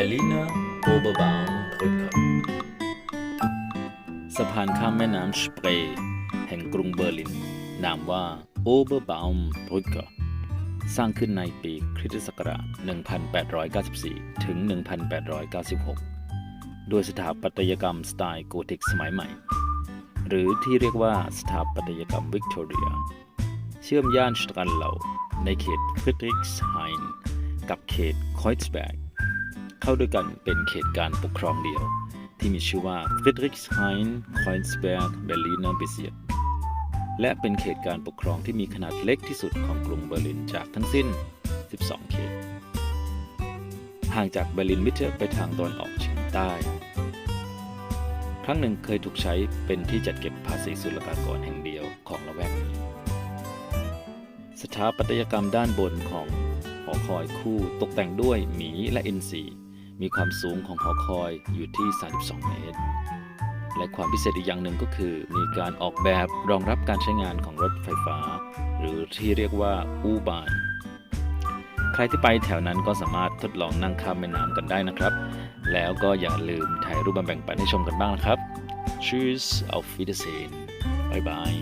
Berliner Oberbaumbrücke สะพานข้ามแม่น้ำสเปรย์แห่งกรุงเบอร์ลิน นามว่า Oberbaumbrücke สร้างขึ้นในปีคริสตศักราช 1894 ถึง 1896 โดยสถาปัตยกรรมสไตล์โกธิกสมัยใหม่ หรือที่เรียกว่าสถาปัตยกรรมวิกตอเรีย เชื่อมย่านสตรันเหลาในเขตฟริดริกส์ไฮน์กับเขตคอยส์แบก เข้าด้วยกันเป็นเขตการปกครองเดียว ที่มีชื่อว่า Friedrichshain Kreuzberg Berliner Bezirk และเป็นเขตการปกครองที่มีขนาดเล็กที่สุดของกรุงเบอร์ลินจากทั้งสิ้น 12 เขต ห่างจากเบอร์ลินมิเตอร์ไปทางตะวันออกเฉียงใต้ ครั้งหนึ่งเคยถูกใช้เป็นที่จัดเก็บภาษีศุลกากรแห่งเดียวของละแวกนี้ สถาปัตยกรรมด้านบนของหอคอยคู่ตกแต่งด้วยหมีและอินทรี มีความสูงของหอคอยอยู่ที่ 32 เมตร และความพิเศษอีกอย่างหนึ่งก็คือ มีการออกแบบรองรับการใช้งานของรถไฟฟ้า หรือที่เรียกว่าอูบาน ใครที่ไปแถวนั้นก็สามารถทดลองนั่งข้ามแม่น้ำกันได้นะครับ แล้วก็อย่าลืมถ่ายรูปมาแบ่งปันให้ชมกันบ้างนะครับ Tschüss auf Wiedersehen บ๊ายบาย